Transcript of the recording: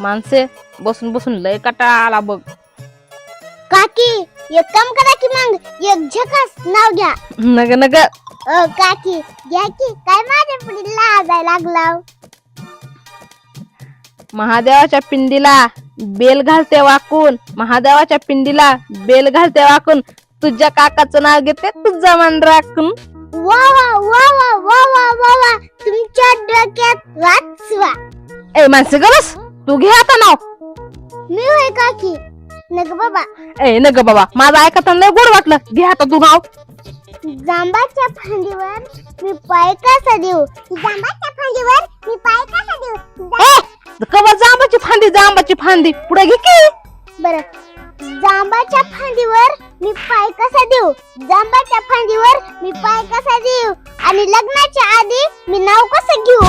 माणसे बसून बसून लय कटाळा आला बघ. काकी एक काम करा की मग एक झकास नाव घ्या. नग नग. अ काकी घ्या की काय माझ्या पुढे लाजायला लागला महादेवाच्या पिंडीला बेल घालते वाकून. महादेवाच्या पिंडीला बेल घालते वाकून. तुझ्या काकाचं नाव घेते तुझा मान राखून वा वा वा वा वा वा वा वा. तुमच्या डोक्यात वाचवा. ए माणसे ग बस. तू घे आता नाव. मी होय काकी. नग बाबा. ए नग बाबा माझं ऐकता लय गोड वाटलं. घे आता तू नाव. जांबाच्या फांदीवर मी पाय कसा देऊ? जांबाच्या फांदीवर मी पाय कसा देऊ? ए कवा जांबाची फांदी जांबाची फांदी. पुढे घे की. बर. जांबाच्या फांदीवर मी पाय कसा देऊ? जांबाच्या फांदीवर मी पाय कसा देऊ? आणि लग्नाच्या आधी मी नाव कसं घेऊ?